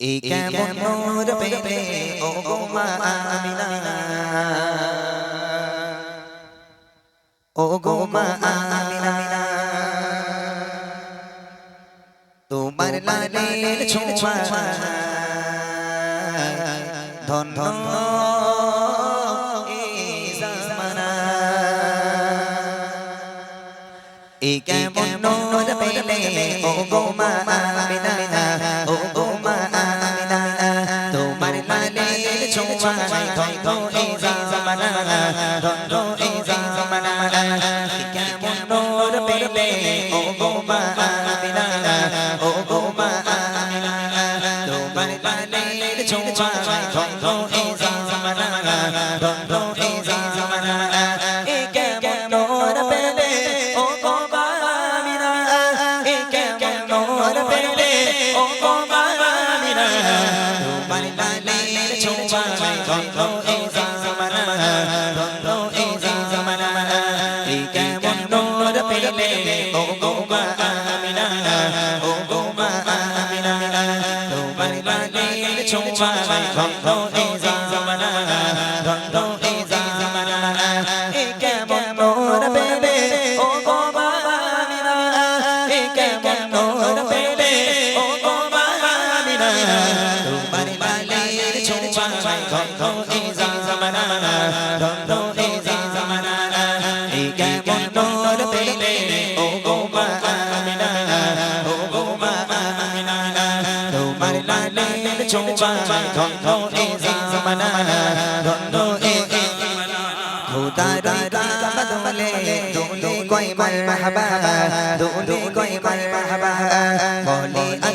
এই কেমন পেলে ও গো মা আমিনা। ও গো আমিনা। তোমার লালের ছোঁয়া। ধন ধন এই কেমন পেলে ও গো আমিনা তোমার লালের ছোঁয়া ধন ধন এই জামানা ধন ধন এই জামানা এই কেমন নোর পেলে ও গো মা আমিনা ও গো মা আমিনা তোমার লালের ছোঁয়া ধন ধন এই জামানা ধন ধন এই জামানা খোদা রাতা বদলে দোলে কই মারহাবা দোলে কই মারহাবা বলে আজ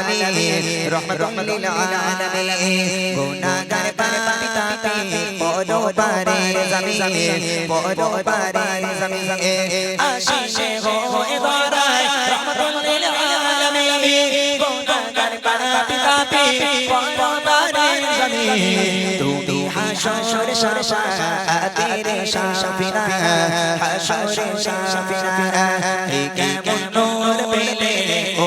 আলামিন রহমাতুল লিল আলামিন। গুনাহগার পেলে ও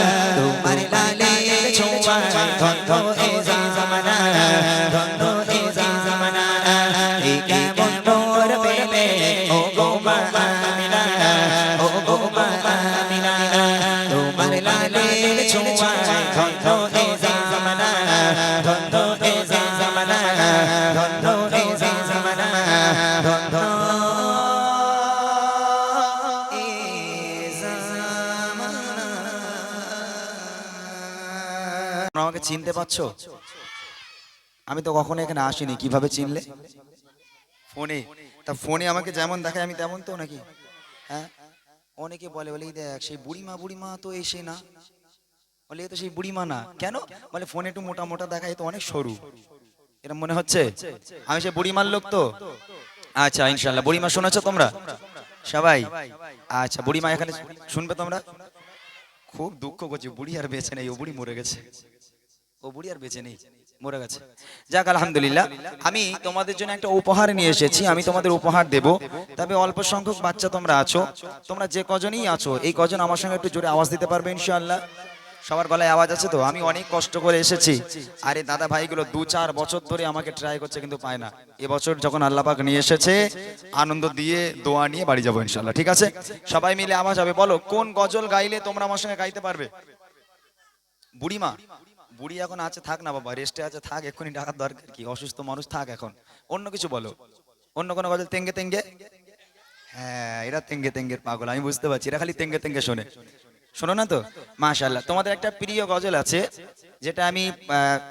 আমাকে চিনতে পারছ? আমি তো কখনো এখানে আসিনি, কীভাবে চিনলে? ফোনে। তা ফোনে আমাকে যেমন দেখায়, আমি তেমন তো নাকি? হ্যাঁ? অনেকে বলে বলে দেখ, সেই বুড়িমা বুড়িমা তো এসে না। বলে তো সেই বুড়িমা না। কেন? বলে, ফোনে একটু মোটা মোটা দেখায় তো অনেক সরু। এরকম মনে হচ্ছে? আমি সেই বুড়িমার লোক তো? আচ্ছা ইনশাল্লাহ বুড়িমা শোনাচ্ছ তোমরা? সবাই? আচ্ছা বুড়িমা এখানে শুনবে তোমরা? খুব দুঃখ করছি, বুড়ি আর বেছে নেই, ও বুড়ি মরে গেছে। ও বুড়ি আর বেঁচে নেই, মরে গেছে। যাক, আলহামদুলিল্লাহ। আমি তোমাদের জন্য একটা উপহার নিয়ে এসেছি, আমি তোমাদের উপহার দেব। তবে অল্প সংখ্যক বাচ্চা তোমরা আছো, তোমরা যে কজনই আছো, এই কজন আমার সঙ্গে একটু জোরে আওয়াজ দিতে পারবে, ইনশাআল্লাহ? সবার গলায় আওয়াজ আছে তো? আমি অনেক কষ্ট করে এসেছি। আর এই দাদা ভাইগুলো দু চার বছর ধরে আমাকে ট্রাই করছে, কিন্তু পায় না। এবছর যখন আল্লাহ পাক নিয়ে এসেছে, আনন্দ দিয়ে, দোয়া নিয়ে বাড়ি যাব ইনশাল্লাহ ঠিক আছে? সবাই মিলে আওয়াজ হবে, বলো, কোন গজল গাইলে তোমরা আমার সঙ্গে গাইতে পারবে? বুড়িমা বুড়ি এখন আছে, থাক না বাবা রেস্টে আছে, থাক, এক্ষুনি ডাকার দরকার কি? অসুস্থ মানুষ থাক এখন। অন্য কিছু বলো। অন্য কোনো গজল? তেঙ্গে তেঙ্গে? হ্যাঁ এরা তেঙ্গে, তেঙ্গের পাগল, আমি বুঝতে পারছি, এরা খালি তেঙ্গে তেঙ্গে শোনে। শোনো না তো? মাশাল্লাহ তোমাদের একটা প্রিয় গজল আছে, যেটা আমি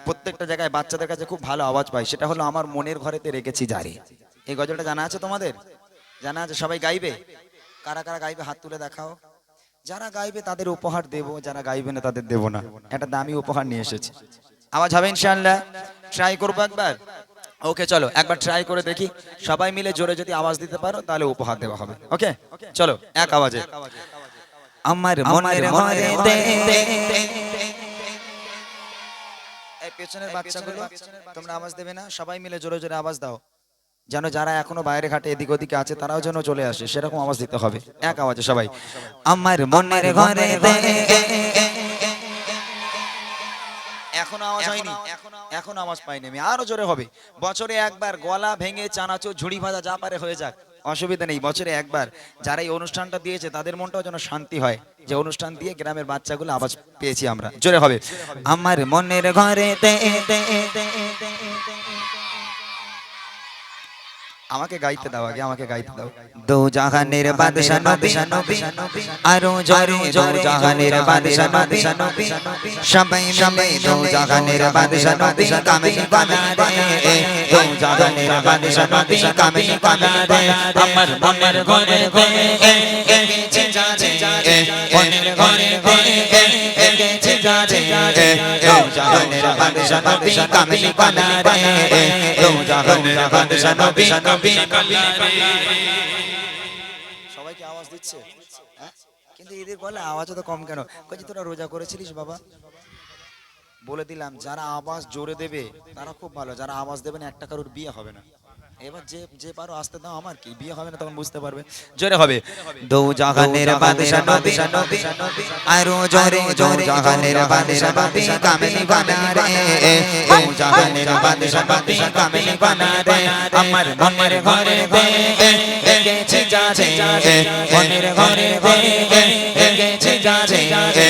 প্রত্যেকটা জায়গায় বাচ্চাদের কাছে খুব ভালো আওয়াজ পাই, সেটা হলো আমার মনের ঘরেতে রেখেছি জারি। এই গজলটা জানা আছে তোমাদের? জানা আছে? সবাই গাইবে? কারা কারা গাইবে? হাত তুলে দেখাও। যারা গাইবে তাদের উপহার দেব যারা গাইবে না তাদের দেব না। একটা দামি উপহার নিয়ে এসেছি। আওয়াজ হবে ইনশাআল্লাহ? ট্রাই করব একবার? ওকে চলো একবার ট্রাই করে দেখি। সবাই মিলে জোরে যদি আওয়াজ দিতে পারো তাহলে উপহার দেওয়া হবে। ওকে চলো এক আওয়াজে। আমার মনের ঘরেতে এই পেছনের বাচ্চাগুলো তোমরা আওয়াজ দেবে না? সবাই মিলে জোরে জোরে আওয়াজ দাও। যেন যারা এখনও বাইরে ঘাটে এদিক ওদিকে আছে তারাও যেন চলে আসে সেরকম আওয়াজ দিতে হবে। এক আওয়াজে সবাই। আমার মনের ঘরে এখনও আওয়াজ হয়নি? এখনও আওয়াজ পাইনি আমি। আরও জোরে হবে। বছরে একবার গলা ভেঙে চানাচুর ঝুড়ি ভাজা যা পারে হয়ে যাক। অসুবিধা নেই বছরে একবার। যারা এই অনুষ্ঠানটা দিয়েছে তাদের মনটাও যেন শান্তি হয়। যে অনুষ্ঠান দিয়ে গ্রামের বাচ্চাগুলো আওয়াজ পেয়েছি আমরা। জোরে হবে। আমার মনের ঘরে আমাকে গাইতে দাও আগে আমাকে গাইতে দাও দো জাহানের বাদশা নবী নবী আরও জরে জোর জাহানের বাদশা নবী নবী সবাই সবাই দো জাহানের বাদশা নবী কামিনী বানা রে দো জাহানের বাদশা নবী কামিনী বানা রে আমার মনের ঘরে ঘরে এগেছে যাচ্ছে মনের ঘরে ঘরে এগেছে যাচ্ছে দো জাহানের বাদশা নবী কামিনী বানা রে দো জাহানের বাদশা নবী নবী সবাইকে আওয়াজ দিচ্ছে হ্যাঁ? কিন্তু এদের বলে আওয়াজ তো কম কেন কইছি তোরা রোজা করেছিলিস বাবা বলে দিলাম যারা আওয়াজ জোরে দেবে তারা খুব ভালো যারা আওয়াজ দেবে না একটা কারোর বিয়ে হবে না এবার যে যে পারো আসতে দাও আমার কি? বিয়ে হবে না তখন বুঝতে পারবে। জোরে হবে। দৌ জাহানের বাদশা নবী নবী আরও জোরে জোরে জাহানের বাদশা নবী কামিনী বানা রে দৌ জাহানের বাদশা নবী কামিনী বানা রে আমার মনের ঘরে দে এগেছে যাচ্ছে মনের ঘরে দে এগেছে যাচ্ছে দৌ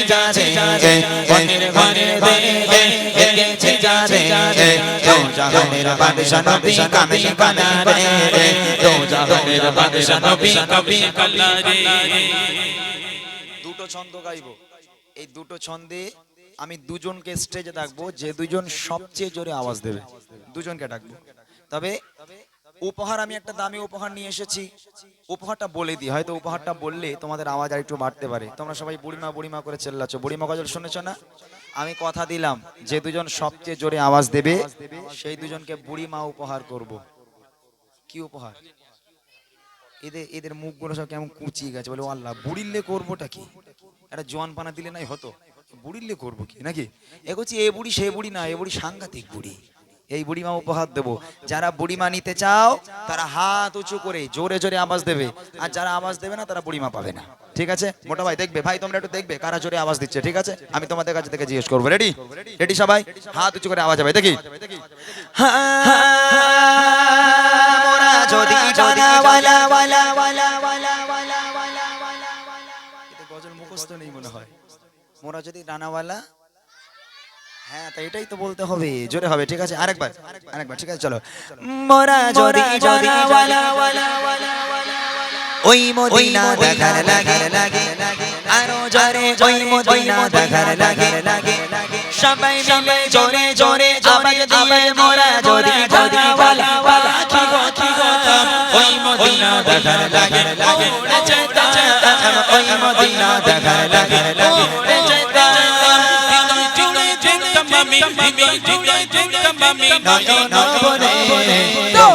যাচ্ছে মনের ঘরে ঘরে এগেছে যাচ্ছে জাহানের বাদশা নবী কামিনী বানা রে জাহানের বাদশা নবী কবি কল্লা রে দুটো ছন্দ গাইবো এই দুটো ছন্দে আমি দুজনকে স্টেজে ডাকবো যে দুজন সবচেয়ে জোরে আওয়াজ দেবে দুজনকে ডাকবো তবে উপহার, আমি একটা দামি উপহার নিয়ে এসেছি। উপহারটা বলে দিই, হয়তো উপহারটা বললে তোমাদের আওয়াজ আর একটু বাড়তে পারে। তোমরা সবাই বুড়িমা বুড়িমা করে চেল্লাচ্ছ। বুড়িমা গজল শুনেছ না? আমি কথা দিলাম, যে দুজন সবচেয়ে জোরে আওয়াজ দেবে, সেই দুজনকে বুড়িমা উপহার করব। কি উপহার? এদের এদের মুখগুলো সব কেমন কুচিয়ে গেছে, বলে আল্লাহ, বুড়িল্লে করবোটা কি? একটা জোয়ান পানা দিলে নাই হতো? বুড়িল্লে করব কি, নাকি? এ করছি, এ বুড়ি, সে বুড়ি না, এ বুড়ি সাংঘাতিক বুড়ি। এই বুড়িমা উপহার দেবো যারা বুড়িমা নিতে চাও তারা হাত উঁচু করে জোরে জোরে আওয়াজ দেবে আর যারা আওয়াজ দেবে না তারা বুড়িমা পাবে না ঠিক আছে মোটা ভাই দেখবে ভাই তোমরা একটু দেখবে কারা জোরে আওয়াজ দিচ্ছে ঠিক আছে আমি তোমাদের কাছে থেকে জিজ্ঞেস করব রেডি রেডি সবাই হাত উঁচু করে আওয়াজ হবে দেখি মোরা যদি যদি হয় হ্যাঁ তাই এটাই তো বলতে হবে জোরে হবে ঠিক আছে আরেকবার আরেকবার ঠিক আছে চলো মোরা যদি যদি ওয়ালা ওয়ালা ওয়ালা ওই মদিনা দেখার লাগে লাগে আরও জোরে ওই মদিনা দেখার লাগে লাগে সবাই মিলে জোরে জোরে আওয়াজ দিয়ে মোরা যদি যদি বলা বলা কি গো কি গো ওই মদিনা দেখার লাগে যেতা ওই মদিনা দেখার হৃদয় জুড়ে যেতাম আমি নয়ন ভরে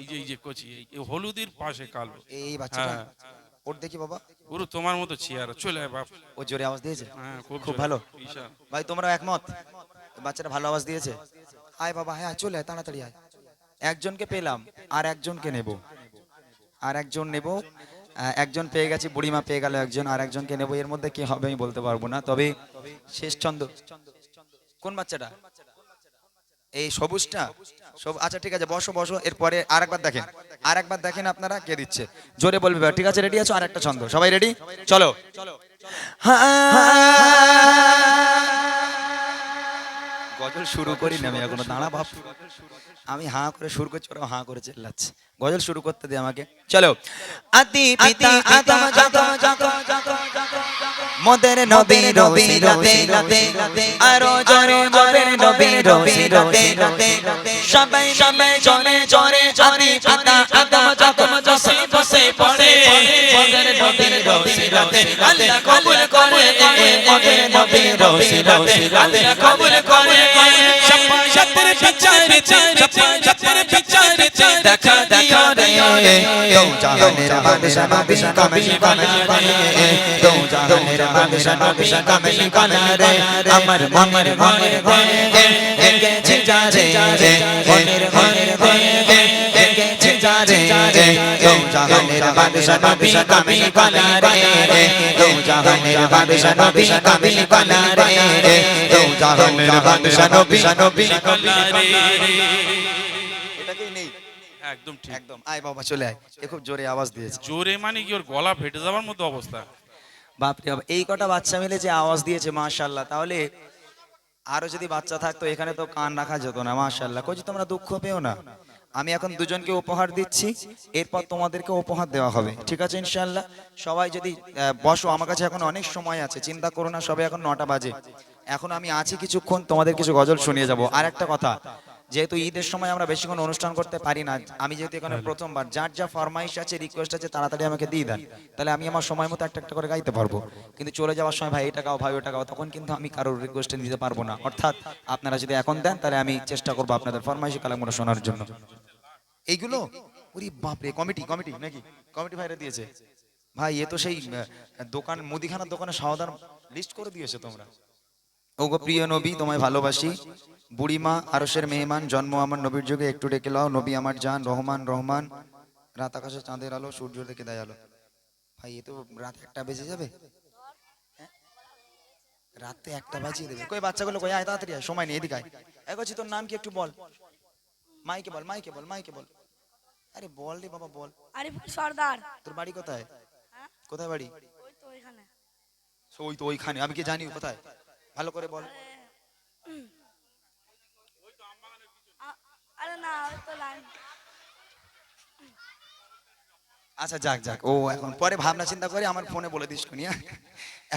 এই যে এই যে কচি এই হলুদের পাশে কালো। এই বাচ্চাটা? হ্যাঁ। ওর দেখি বাবা। পুরো তোমার মতো চেয়ার চলে বাপ। ও জোরে আওয়াজ দিয়েছে? হ্যাঁ খুব খুব ভালো। ভাই তোমরা একমত? বাচ্চাটা ভালো আওয়াজ দিয়েছে? আয় বাবা হ্যাঁ চলে আয় তাড়াতাড়ি আয়। একজনকে পেলাম আর একজনকে নেব। আর একজন নেব একজন পেয়ে গেছি বুড়িমা পেয়ে গেল একজন আর একজনকে নেব। এর মধ্যে কি হবে আমি বলতে পারব না তবে শেষ ছন্দ কোন বাচ্চাটা? এই সবুজটা? সব আচ্ছা ঠিক আছে বসো বসো এরপরে আর একবার দেখেন আর একবার দেখেন আপনারা কে দিচ্ছে জোরে বলবে ঠিক আছে রেডি আছো আর একটা ছন্দ সবাই রেডি চলো গজল শুরু করি না আমি এখনও দাঁড়া ভাব আমি হাঁ করে শুরু করছি ওরা হাঁ করে চিল্লাচ্ছে গজল শুরু করতে দে আমাকে চলো আদি পিতা আদম যখন মোদের নবী রবি রতে আরও জোরে মোদের নবী রবি রতে সবাই সবাই জনে জনে আদি পিতা আদম যখন বসে বসে পড়ে মোদের নবী রবি রতে আল্লাহ কবুল করে মোদের নবী রবি রতে আল্লাহ কবুল করে সপ্পর বিচারে সপ্পর বিচারে, দেখা দিও রে। তো জাহানের বাদশা নবী কামিল কানারে তো জাহানের বাদশা নবী কামিল কানারে আমার মনের ঘরে ঘরে এঁকেছে যারে মনের ঘরে ঘরে এঁকেছে যারে জাহানের বাদশা নবী কামিল কানারে তো জাহানের বাদশা নবী কামিল কানারে তো জাহানের বাদশা নবী নবী এটাকেই নেই। একদম ঠিক। একদম আয় বাবা চলে আয়। এ খুব জোরে আওয়াজ দিয়েছে। জোরে মানে কি ওর গলা ফেটে যাওয়ার মতো অবস্থা? বাপরে বাপ এই কটা বাচ্চা মিলে যে আওয়াজ দিয়েছে মাশাল্লাহ তাহলে আরও যদি বাচ্চা থাকতো এখানে তো কান রাখা যেত না মাশাল্লাহ কই তোমরা দুঃখ পেও না। আমি এখন দুজনকে উপহার দিচ্ছি এরপর তোমাদেরকে উপহার দেওয়া হবে। ঠিক আছে ইনশাল্লাহ সবাই যদি বসো আমার কাছে এখন অনেক সময় আছে চিন্তা করো না সবাই এখন নটা বাজে। এখন আমি আছি কিছুক্ষণ তোমাদের কিছু গজল শুনিয়ে যাব। আর একটা কথা যেহেতু ঈদের সময় আমরা বেশিক্ষণ অনুষ্ঠান করতে পারি না আমি যেহেতু এখানে প্রথমবার যার যা ফরমাইশ আছে রিকোয়েস্ট আছে তাড়াতাড়ি আমাকে দিয়ে দেন। তাহলে আমি আমার সময় মতো একটা একটা করে গাইতে পারব। কিন্তু চলে যাওয়ার সময় ভাই এটা গাও ভাই ওটা গাও তখন কিন্তু আমি কারোর রিকোয়েস্টে দিতে পারব না। অর্থাৎ আপনারা যদি এখন দেন তাহলে আমি চেষ্টা করব আপনাদের ফরমাইশি কালামগুলো শোনার জন্য। এইগুলো? ওরে বাপরে, কমিটি কমিটি, নাকি? কমিটি ভাইরা দিয়েছে। ভাই, এ তো সেই দোকান, মুদিখানার দোকানে সাবধান লিস্ট করে দিয়েছে তোমরা। ওগো প্রিয় নবী, তোমায় ভালোবাসি। বুড়িমা আরসের মেহমান, জন্ম আমার নবীর যুগে, একটু ডেকে লাও। নবী আমার জান, রহমান রহমান। রাত আকাশে চাঁদের আলো, সূর্য দেখে দেয় আলো। ভাই, এ তো রাত একটা বেজে যাবে? হ্যাঁ? রাতে একটা বাজিয়ে দেবে। কই, বাচ্চাগুলো কই? আয়, তাড়াতাড়ি সময় নেই, এদিকে আয়। করছি তোর নাম কি একটু বল। মাইকে বল মাইকে বল মাইকে বল। আরে বল রে বাবা বল। আরিফুল সর্দার। তোর বাড়ি কোথায়? হ্যাঁ? কোথায় বাড়ি? ওই তো ওইখানে। ওই তো ওইখানে আমি কি জানি কোথায়? ভালো করে বল। আরে না ওই তো লাইন। আচ্ছা যাক যাক ও এখন পরে ভাবনা চিন্তা করে আমার ফোনে বলে দিস কোনি হ্যাঁ?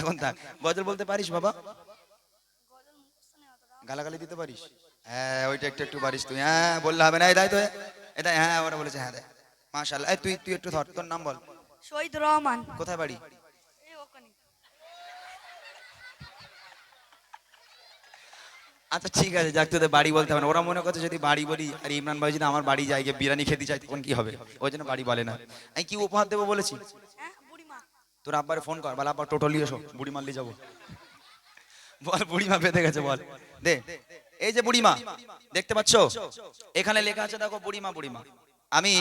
এখন থাক। গজল বলতে পারিস বাবা? গালাগালি দিতে পারিস? হ্যাঁ ওইটা একটু একটু পারিস তুই। হ্যাঁ বললে হবে না। এই তাই তো এটা হ্যাঁ ওরা বলেছে হ্যাঁ দেয় মাশাআল্লাহ। এই তুই তুই একটু ধর তোর নাম বল। শহীদ রহমান। কোথায় বাড়ি? আচ্ছা ঠিক আছে যাক তোদের বাড়ি বলতে হবে না। ওরা মনে করছে যদি বাড়ি বলি আর ইমরান ভাই যদি আমার বাড়ি যায় গিয়ে বিরিয়ানি খেতে চাই তখন কি হবে? ওই জন্য বাড়ি বলে না। আমি কি উপহার দেবো বলেছি? হ্যাঁ তোর আব্বারে ফোন কর বল আব্বা টোটলি এসো বুড়ি মারলি যাব। বল বুড়ি বুড়িমা বেঁধে গেছে বল। দে। এই যে বুড়িমা, দেখতে পাচ্ছো? এখানে লেখা আছে, দেখো, বুড়িমা বুড়িমা। আমি,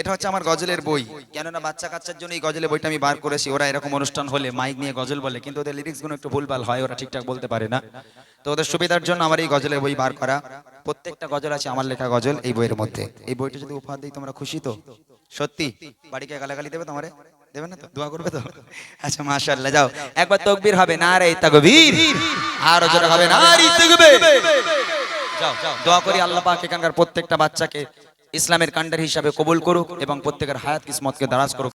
এটা হচ্ছে আমার গজলের বই। কেননা বাচ্চা কাচ্চার জন্য এই গজলের বইটা আমি বার করেছি, ওরা এরকম অনুষ্ঠান হলে মাইক নিয়ে গজল বলে, কিন্তু ওদের লিরিক্সগুলো একটু ভুলভাল হয়, ওরা ঠিকঠাক বলতে পারে না। তো ওদের সুবিধার জন্য আমার এই গজলের বই বার করা। প্রত্যেকটা গজল আছে আমার লেখা গজল এই বইয়ের মধ্যে। এই বইটা যদি উপহার দিই, তোমরা খুশি তো? সত্যি? বাড়িকে গালাগালি দেবে তোমারে? দেবে না তো? দোয়া করবে তো? আচ্ছা মাশাআল্লাহ যাও। একবার তকবীর হবে না রে তাকবীর। আর জোরে হবে না রে তাকবীর। যাও দোয়া করি আল্লাহ পাক এখানকার প্রত্যেকটা বাচ্চাকে ইসলামের কান্ডার হিসাবে কবুল করুক এবং প্রত্যেকের হায়াত কিসমতকে দারাজ করুক।